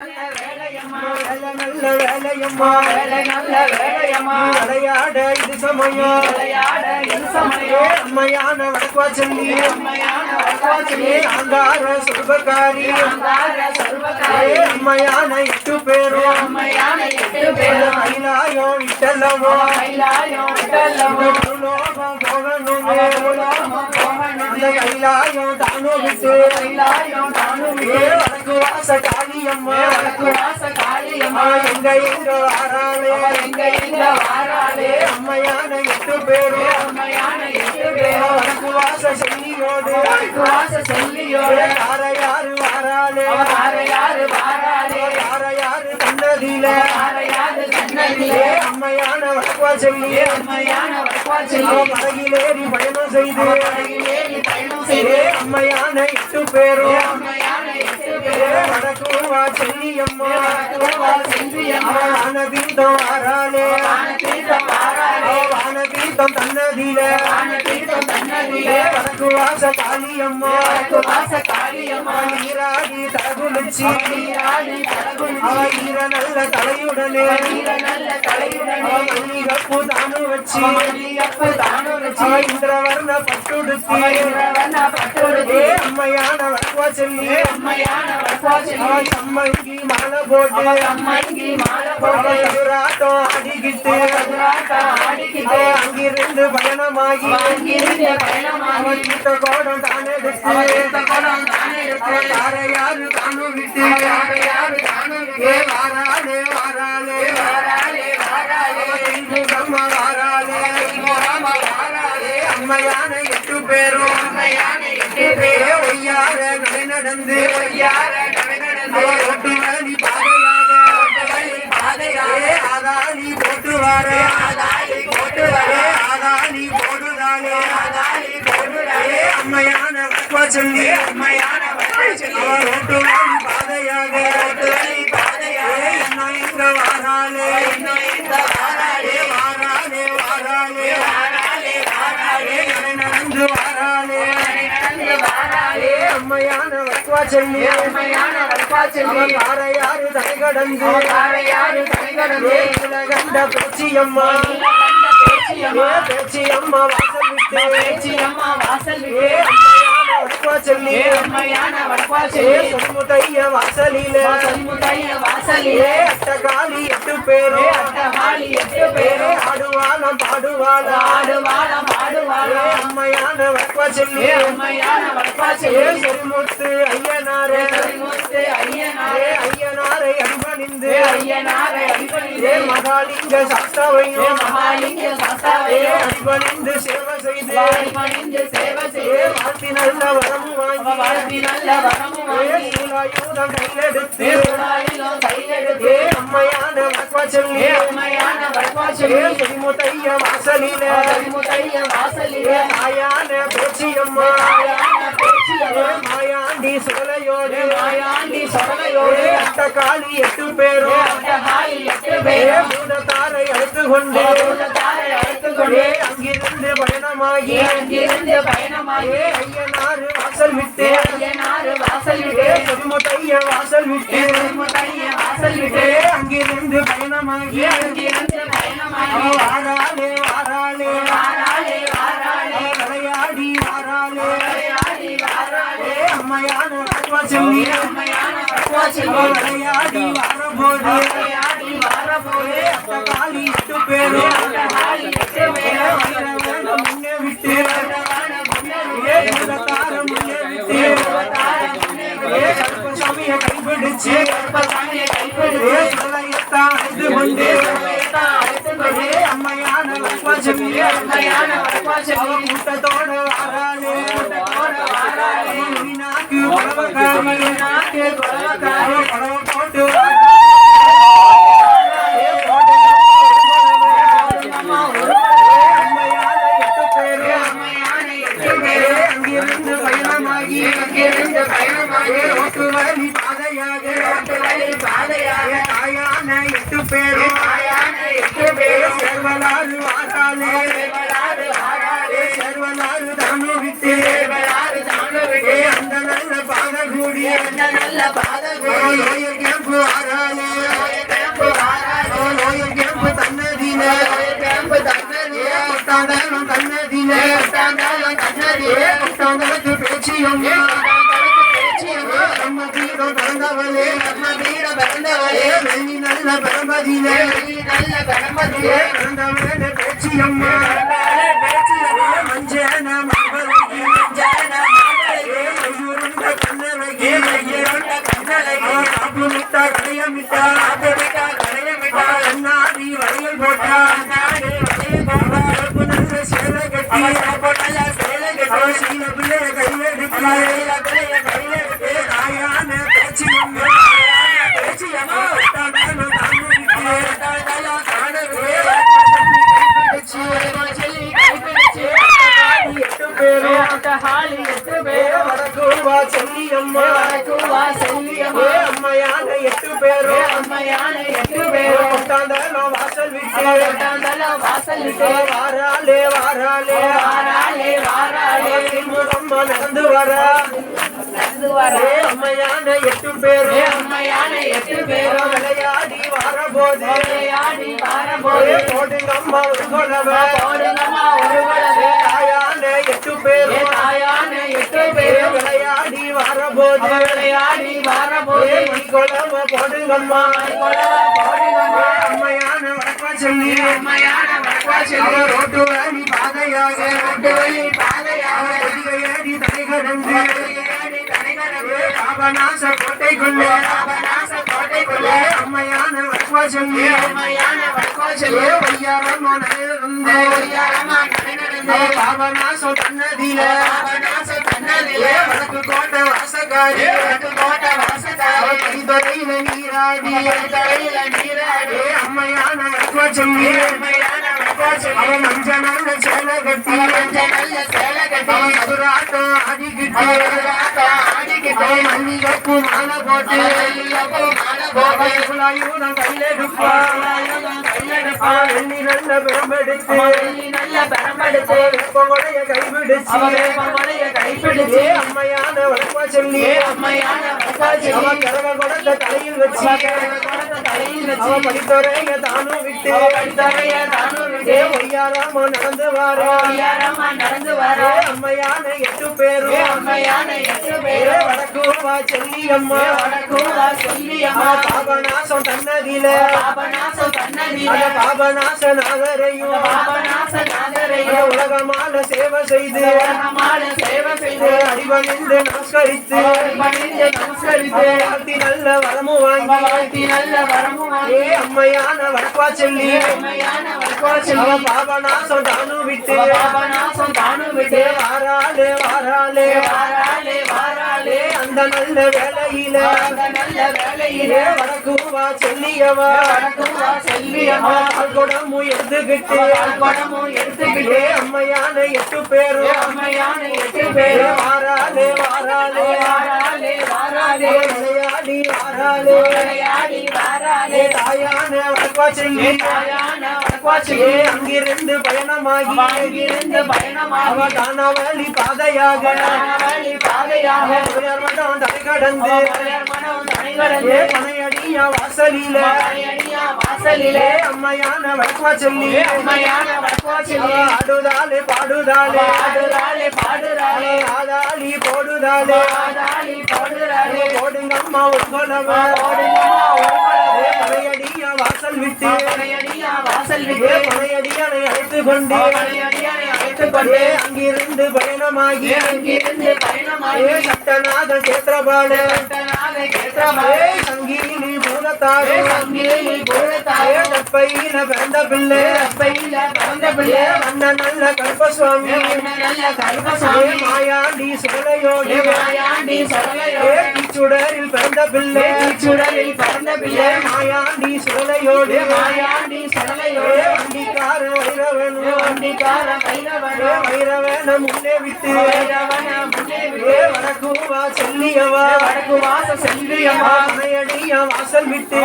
வேலை நல்ல வேலையம்மா வேலை நல்ல வேலையம்மா விளையாட இது சமயம் விளையாட இது சமயம் அம்மையான வடக்குவா சொல்லி அங்கார அங்கார அம்மையான எட்டு பேரும் எட்டு பேரும் விட்டல்லவோ விட்டல்லவோ போகணுமே அந்த கைலாயம் தானும் விட்டு கைலாயம் தானும் ஏ வடக்கு வாச காளியம்மா. வடக்கு வாச காளியம்மா எங்க எங்க வாராளே. எங்க எங்க வாராளே அம்மையான எட்டு எட்டு வடக்கு வாச செல்லியோடு. வடக்கு வாச யார யாரு வாராளே யாரு வாராளே. யார யாரு கண்ணதில வார யாரு கண்ணதிலே அம்மையான வடக்குவா செல்லி உண்மையான வடக்குவாச்சலி படகிலேறி பயணம் செய்து. ஏறி பயணம் செய்து அம்மையான எட்டு பேரும். உண்மையான எட்டு பேரும் வடக்குவா செல்லியம்மா. வடக்குவா செல்லியம்மா வானதீர்த்தம் வாராளே வானதீர்த்தம் வாராளே வானதீர்த்தம் தன்னதில வானதீர்த்தம் தன்னதிலே வடக்கு வாச காளியம்மா வடக்கு வாச காளியம்மா நீராடி தகுலிச்சி நீராடி தலகுல் அவ ஈர நல்ல தலையுடனே. நீர நல்ல தலையுடனே மல்லிகப்பூ தானு வச்சு மல்லியப்பு தானும் வச்சு இந்திரவர்ண பட்டுடுத்தி வண்ண பட்டோடு ஏ அம்மையான வடக்குவா செல்லி. உண்மையான வடக்குவாச்சலி அவ சம்மங்கி மாலை போட்டு. அம்மங்கி மாலை போட்டு. எதிராட்டம் ஆடிக்கிட்டு. எதிராட்டம் ஆடிக்கிட்டு அங்கிருந்து பயணமாகி அங்கிருந்து பயணமாகி தீர்த்த கோடம் தானே தீர்த்த குடம் தானே எடுத்து யார யாரு தானும் விட்டு யாரு யாரு தானும் ராம வாராளே. அம்மையான எட்டு பேரும் எட்டு ஒய்யார நடை நடந்து வடக்குவா சொல்லி உண்மையான வடக்குவாச்சலி அவ ஒட்டு வழி பாதையாக ஒட்டு வழி பாதையாக ஏ என்ன எங்க வாராளே இன்னும் இந்த வாராளே ஏ வாராளே வாராளே வாராளே வாராளே ஏ நடை நடந்து வாராளே நடந்து வாராளே ஏ அம்மையான வடக்குவா சொல்லி உண்மையான அவ வடக்குவாச்சலி பாறையாறு அம்மையான வடக்குவா சொல்லி வாசலில. வாசலிலே. எட்டு பேரு. எட்டு பேரு. ஆடுவாளம் பாடுவாளா. பாடுவாள. அம்மையான வடக்குவா சொல்லி செருமுத்து ஐயனாரே. முத்து ஏ ஐயனாரே. ஐயனாரை அன்பணிந்து ஐயனாரை ஏ அடிபணிந்து மகாலிங்க ஏ சாஸ்தாவையும் மகாலிங்க ஏ சாஸ்தாவே அடிபணிந்து சேவை செய்து பணிந்து சேவை ஏ செய்து வாழ்த்தி நல்ல வரம் வாங்கி வாழ்த்தி நல்ல வரமும் ஏ வாங்கி சூலாயுதம் கையெடுத்து தேவராயிலும் கையெடுத்து ஏ அம்மையான வடக்குவா சொல்லி ஏ உண்மையான ஏ வடக்குவாச்சலி செடிமுத்தைய வாசலில முத்தைய வாசலிலே ஏ மாயான பேச்சியம்மா தாயான பேச்சியம்மா ஏ மாயாண்டி சுடலையோடு மாயாண்டி சொடலையோடு ஏ அட்டகாளி எட்டு பேரும் அட்டகாலி எட்டு ஏ பேரும் பூதத்தாரை அழைத்து கொண்டு தாரை அழைத்துக் கொண்டு ஏ அங்கிருந்து பயணமாகி அங்கிருந்து பயணமாகி ஏ ஐயனாறு வாசல் விட்டு ஐயனாறு வாசல் ஏ விட்டு செடிமுத்தைய வாசல் விட்டு முத்தைய வாசல் விட்டு ஏ அங்கிருந்து பயணமாகி அங்கிருந்து பயணமாகி அவ வாராளே வாராளே வாராளே வாராளே வாராளே ஏ அம்மையான வடக்குவா கொட்டாண்டாலும் தன்னதின தாண்டாலும் தன்னதி கொட்டாண்டலுக்கு பேச்சியம்மா நம்ம தீரம் பிறந்தவளே நம்ம வீர பிறந்தவளே வெள்ளி நல்ல பரம்பதியிலே நீ நல்ல கடம்பதியே பிறந்தவளே பேச்சியம்மா பேச்சியம்மா காப்பு மிட்டா கண்ணாடி வளையல் போட்டா. செல்லியம்மா ஏ அம்மையான எட்டு வாசல் விட்டு. வாராளே வாராளே. வாராளே வாராளே. முகம்மா நடந்து வர. நடந்து வர. ஏ அம்மையான எட்டு பேரும். அம்மையான எட்டு பேரும். விளையாடி வரபோது. விளையாடி ஒரு ஒரு தாயான எட்டு பேரும். தாயான எட்டு பேரும். மண் கொலவ போடுங்கம்மா. அம்மையான வடக்கா சொல்லி அம்மையான வடக்குவா அவ செல்லி ரோட்டு வழி பாதையாக ரோட்டு வழி பாதையாக ஏறி தலை கடந்து ஏறி தனிகடவு பாபநாச கோட்டைக்குள்ளே பாபநாச கோட்டைக்குள்ளே அம்மையான வடக்கா சொல்லி அம்மையான வடக்குவா ஏ செல்லி வையாரம்மா நடந்து ஒய்யாரமா நடைநடந்து பாபநாசம் தன்னதில அவன் மஞ்ச நல்ல சேலை கட்டி மஞ்ச நல்ல சேலை கட்டி அவன் மதுராட்டம் ஆடிக்கிட்டு மதுராட்டம் ஆடிக்கிட்டு அவன் மல்லிகைப்பூ மாலை போட்டு மல்லிகைப்பூ மாலை போட்டு அவன் குலாயூரம் கையில எடுப்பா அவன் வெள்ளி நல்ல பிரம்பெடுத்து வெள்ளி நல்ல பெரம்பெடுத்து வெப்பங்கொடைய கைபிடிச்சு அவ வேப்பங்கொடைய கைப்பிடிச்சு ஏ அம்மையான வடக்கா சொல்லி அம்மையான வடக்குவா செல்லி அவன் கிழவ குடத்தை தலையில் வச்சு குடத்தை தலையில் வச்சு அவன் படித்துறைய தானும் விட்டு படித்தவைய தானும் ஏ ஒய்யாராம நடந்து வாரா. ஒய்யாரமா நடந்து வர. அம்மையான எட்டு பேரும். அம்மையான எட்டு ஏ பேரும். வடக்கூவா செல்லி அம்மா வடக்குவா சொல்லியம்மா. அவன் பாபநாசம் தன்னதில பாபநாசம் அந்த பாபநாச நாகரையும் பாபநாச நாகரையும் அந்த உலகமால சேவை செய்து. உலகமால சேவை செய்து. அடிபணிந்து நமஸ்கரித்து. பணிந்து நமஸ்கரித்து. வாழ்த்தி நல்ல வரமும் வாங்கி. வாழ்த்தி நல்ல வரமும் ஏ அம்மையான வடக்கா செல்லி. அம்மையான வடக்குவா அவ சொல்லி பாபநாசம் தானும் விட்டு பாபநாசம் தானும் வாராளே அந்த நல்ல வேலையில அந்த நல்ல வேலையில ஏ வடக்குவா செல்லியவா? வடக்குவா செல்வியம்மா குடமும் எடுத்துக்கிட்டு படமும் எடுத்துக்கிட்டு அம்மையான எட்டு பேரும். அம்மையான எட்டு ஏ பேரும். வாராளே வாராளே. வாராளே வாராளே. விளையாடி வாராளே. விளையாடி வாராளே. ஏ தாயான செல்லி. தாயான செல்லி. அங்கிருந்து பயணமாகி அங்கிருந்து பயணமாக தானாவளி பாதையாக வழி பாதையாக வாசலில. மலையடியா அம்மையான வடக்கா செல்லி அம்மையான வடக்குவா செல்லி ஆடுதாலே பாடுதாலே பாடுறாளே பாடுறாளே ஆதாளி போடுதாலே பாடாளி பாடுறாளே போடுங்கம்மா உட்கொள்ளவ ஓடுங்கம்மா ஒருவளவே பனையடியா வாசல் விட்டு. மலையடியா வாசல் விட்டு. பனையடியானை அழைத்து கொண்டு மலையடியானை ஏ. அங்கிருந்து பயணமாகி அங்கிருந்து பயணமாகி சட்டநாத கட்டனாக கேட்டவளே ஏ சங்கீனி பூதத்தாரு சங்கிலி ஏ பூரத்தாயே தப்பையில பிறந்த பிள்ளை. அப்பையில பிறந்த பிள்ளை. வண்ண நல்ல கருப்பசுவாமி. நல்ல ஏ கருப்பசாமி மாயாண்டி சுடலையோடு மாயாண்டி ஏ சரளையோடு கிச்சுடரில் பிறந்த பிள்ளை. சுடலில் பிறந்த பிள்ளை. மாயாண்டி சுடலையோடு மாயாண்டி வண்டிக்கார வைரவனு வைரவன முன்னே விட்டு வடக்குவா செல்லியவா வடக்கு வாச செல்வியம்மா வாசல் விட்டு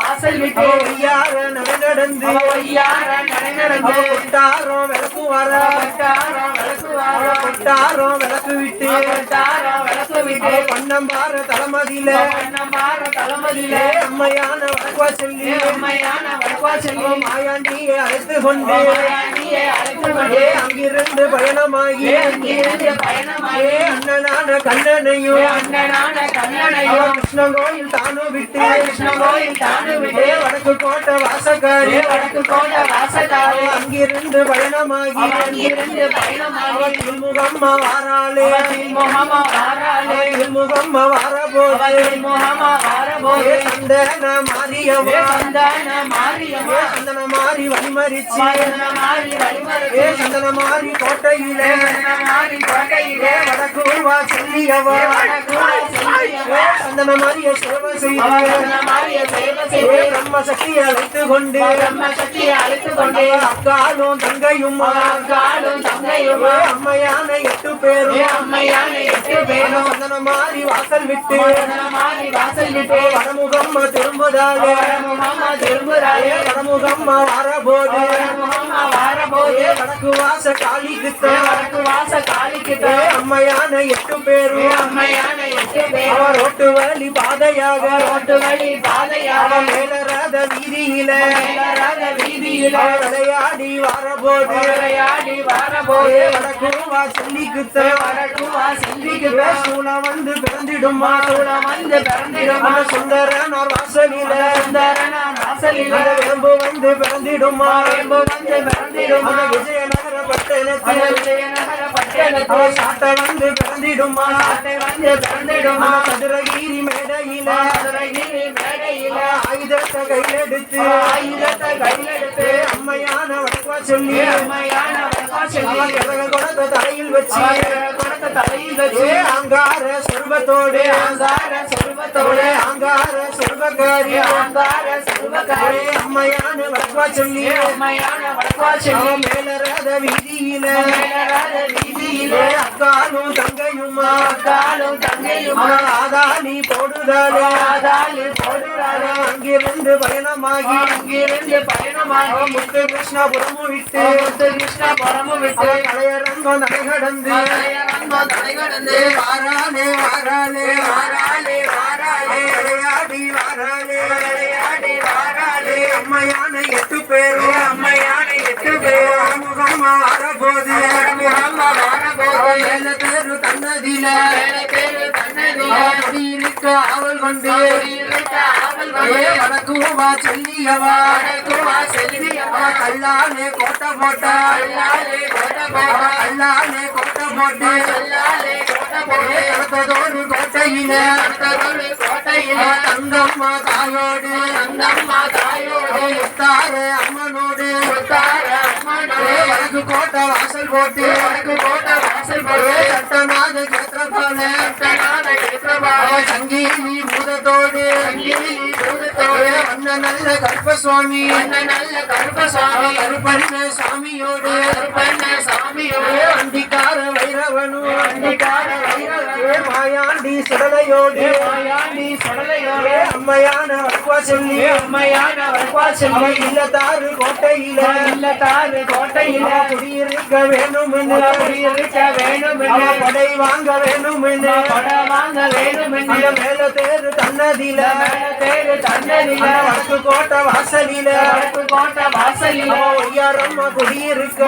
வாசல் விட்டு ஐயார நடந்து ஐயார நடந்து கொட்டாரம் விளக்கு வர கொட்டாரம் விளக்குவாரோ கொட்டாரம் விளக்கு விட்டு கொட்டாரம் விளக்கு விட்டு பண்ணம்பார தலைமதியில பண்ணமார தலைமதியிலே அம்மையான வடக்குவா சொல்லி உண்மையான வடக்குவா செல்வம் மாயாண்டியை அழைத்து கொண்டு மாயாண்டியை அழைத்து கொண்டு அங்கிருந்து பயணமாகி அண்ணனான கண்ணனையும் அண்ணனான கண்ணனையும். கிருஷ்ண கோயில் தானும் விட்டு கிருஷ்ண கோயில் தாண்டு விட்டு. வடக்கு கோட்டை வாசக்காரி. வடக்கு கோட்ட வாசக்காரி. அங்கிருந்து பயணமாகி அங்கிருந்து பயணமாகி. திருமுகம்மா வாராளே. முகமா வாராளே. திருமுகம்மா வாரபோது. முகமா வாரபோது. சந்தன மாரியவா சந்தான மாரியம்மா. சந்தன மாறி வழிமறிச்சு. சந்தன மாறி ஏ வழிமறை சந்தன மாறி கோட்டையிலே. கோட்டையிலே வடக்கூர்வா செல்லியவா. வடக்கூட செல்வியம்மா ஏ சந்தன மாறிய சேவை செய்து பிரம்ம சக்தியை அழைத்து கொண்டு பிரம்ம சக்தியை அழைத்துக் கொண்டு அக்காலும் தங்கையும் காடும் தங்கையும் அம்மையான எட்டு பேரும் அம்மையான எட்டு பேரும் சந்தன மாறி வாசல் விட்டு வாசல் விட்டு வடமுகம் திரும்புதாலே முகமா திரும்புறாளே வடமுகம் வரபோது வாரபோது வடக்கு வாச காளிக்குத்த வடக்கு வாச காளிக்கிட்ட அம்மையான எட்டு பேரும். அம்மையான எட்டு பேரும். அவர் ரோட்டு வழி பாதையாக. ரோட்டு வழி பாதையாக. மேலராத வீதியில. மேலராத வீதியில. விளையாடி வரபோது. விளையாடி வாரபோது. வடக்கு வா சொல்லிக்குத்த. வடக்கு வா செல்விக்கிட்ட சூளம் வந்து பிறந்திடுமா. சூடம் வந்து பிறந்திடும். சுந்தரனார் வாசலில. சுந்தரனா வாசலில் அந்த விளம்பு வந்து பிறந்திடுமா வேம்பு வந்து பிறந்திடும் விஜயநகர பட்டணத்தில் விஜயநகர பட்டணத்தில் சாட்ட வந்து பிறந்திடுமா ஆட்டை வந்து பிறந்திடும் அந்த சதுரகிரி மேடையில மதுரையில் மேடையில ஆயுதத்தை கையிலெடுத்து ஆயுதத்தை கையிலெடுத்து அம்மையான வடக்கா சொல்லி. அம்மையான அவர் கரக குடத்தை தலையில் வச்சு. கொடுத்த தலையில் வச்சு. அங்கார சொர்பத்தோடு ஆங்கார செல்வத்தோடு. அங்கார சொர்பக்காரி ஆங்கார செல்வக்காரி. அம்மையான வடக்கா சொல்லி. அம்மையான வடக்காசெல்வி அவன் மேலராத வீதியில. மேலராத வீதியிலே. ஏ அக்காலும் தங்கையுமா? காலும் தங்கையும்? ஆதானி போடுதாலே ஆதாளி போடுறாரே அங்கிருந்து பயணமாகி அங்கிருந்து பயணமாக முத்து கிருஷ்ணாபுரமும் விட்டு முத்து கிருஷ்ண புறமும் விட்டு கலையரங்கம் நடைகடந்து கலையரங்கம் தலைகடந்து வாராலே வாராலே வாராளே வாராளே விளையாடி வாராலே விளையாடி வாராளே. அம்மையான எட்டு பேரும் தன்னதில ஏழை பேரு தன்னதில இருக்க ஆவல் கொண்டு இருக்க ஆவல் ஏ வந்து வடக்குவா செல்லியவா வடக்குவா செல்வியம்மா கல்லாலே வடக்கு கோட்டை வாசல் போட்டு வடக்கு கோட்டை வாசல் போட்டு. சட்டநாத கேத்திரபால சட்டநாத கேத்திரபால சங்கீனி பூதத்தோடு சங்கிலி பூதத்தோடு வண்ண நல்ல கருப்பசுவாமி. அந்த நல்ல கருப்பசாமி கருப்பண்ண சாமியோடு. கருப்பண்ண சாமியோடு. அந்திக்கார வைரவனும் அண்டிக்கார வைரவன். மாயாண்டி சுடலையோடு. மாயாண்டி சுடலையோடு. அம்மையான வடக்குவா சொல்லி அம்மையான வடவாசல் அவன் இல்லத்தாறு கோட்டையில. இல்லத்தாறு கோட்டையில. குடியிருக்க வேணும்னு. குடியிருக்க வேண்டும் கொடை வாங்க வேணும்னு. கொட வாங்க வேண்டும் மேல தேரு தன்னதில. பேரு தன்னதில. அந்த வடக்கு கோட்டை வாசலில. வடக்கு கோட்டை வாசலில. ஒய்யாரம்மா குடியிருக்க?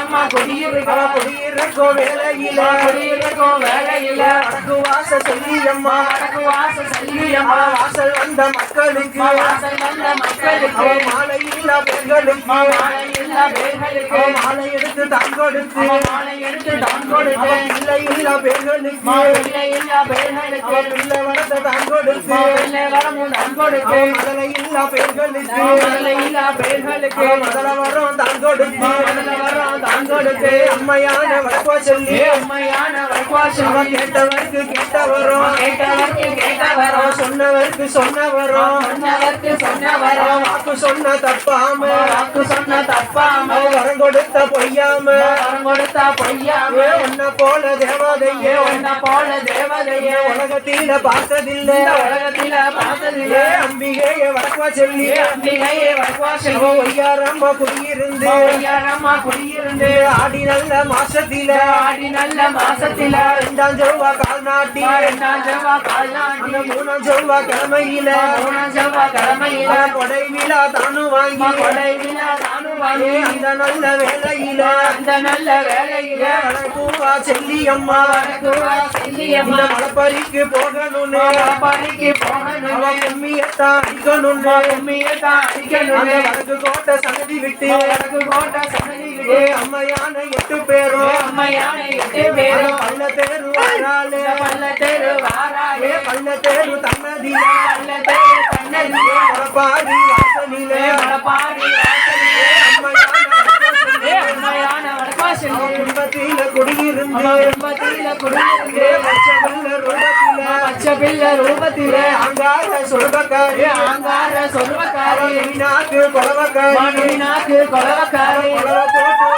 அம்மா குடியிருக்க? குடியிருக்கோ வேலையில. குடியிருக்கும் வேலையில. வடக்கு வாச சொல்லியம்மா. வடக்கு வாச செல்வியம்மா அவன் வாசல் வந்த மக்களுக்கு. வாசல் வந்த மக்களுக்கு. அவன் மாலை இல்லா பெண்களுக்கு. மாலை இல்ல பேர்களுக்கு அவன் மாலை எடுத்து தான் கொடுத்து. மாலை எடுத்து தான் கொடுத்து. அவன் பிள்ளை இல்லா பெண்களுக்கு இல்லை இல்ல பேர்களுக்கு அவன் பிள்ளை வளர்த்த தான் கொடுத்து. இல்லை வரமும் தான் கொடுத்து. அவன் மதலை இல்லா பெண்களுக்கு இல்லை இல்ல பேர்களுக்கு அவன் மதல வரம் தான் கொடுத்து. முதல்ல வரம் தான் கொடுத்து. அம்மையான வடக்கோ சொல்லி. அம்மையான வைவாசம் அவன் கேட்டவருக்கு கேட்டவரும் கேட்டவர்க்கு கேட்டவரும் அவன் சொன்னவருக்கு சொன்னவரும் சொன்னவர்க்கு சொன்னவரும் அவன் வாக்கு சொன்ன தப்பாம. வாக்கு சொன்ன தப்பாம அவன் வரம் கொடுத்த பொய்யாம. வரம் கொடுத்தா பொய்யாம. ஏ உன்னை போல தேவதையே. உன்னை போல தேவதையே. உலகத்தில பார்த்ததில்லை. உலகத்தில பார்த்ததில்லை. அம்பிகைய வடக்குவா சொல்லி. அம்பிகையே வடக்குவா செல்வி ஒய்யாரம்மா குடியிருந்து. ஐயாரம்மா குடியிருந்து. ஆடி நல்ல மாசத்தில. ஆடி நல்ல மாசத்தில. ரெண்டாம் செவ்வா கால் நாட்டி. ரெண்டாம் செவ்வாய் கால்நாட்டி அந்த மூணாம் செவ்வா கிழமையில. மூணாம் செவ்வாய் கிழமையில. கொடை விழா தானும் வாங்கி. கொடை விழா நானும் வாங்கி. அந்த நல்ல வேலையில அந்த நல்ல வேலையில வடக்குவா செல்லி அம்மா வடக்குவா இந்த செல்லியம்மா மலைப்பறிக்கு போகணும்னு. பறிக்கு போகணும் அவ கும்மியத்தான் அடிக்கணும்னு. அடிக்கணும் வடக்கு கோட்டை சன்னதி விட்டு. வடக்கு கோட்டை சன்னதி ஏ அம்மையான எட்டு பேரும் அம்மையான எட்டு பேரும் பல்ல தேரு வராளே. பல்ல தெரு வாராயே ஏ பல்ல தேரு தன்னதில பல்ல தெரு கண்ணதிலே பாரி வாசலிலே பாடி ஏ அம்மையான வடக்காசல் குடும்பத்தில குடியிருந்து குடும்பத்தில குடியிருந்து ஏ பச்சைவெள்ள ரூபத்தில பச்சை பிள்ளை ரூபத்திலே அங்கார சொர்பக்காரி ஆங்கார சொல்வக்காரி நாக்கு கொலவக்காரி. கொலவக்காரி. கொலவ போட்டு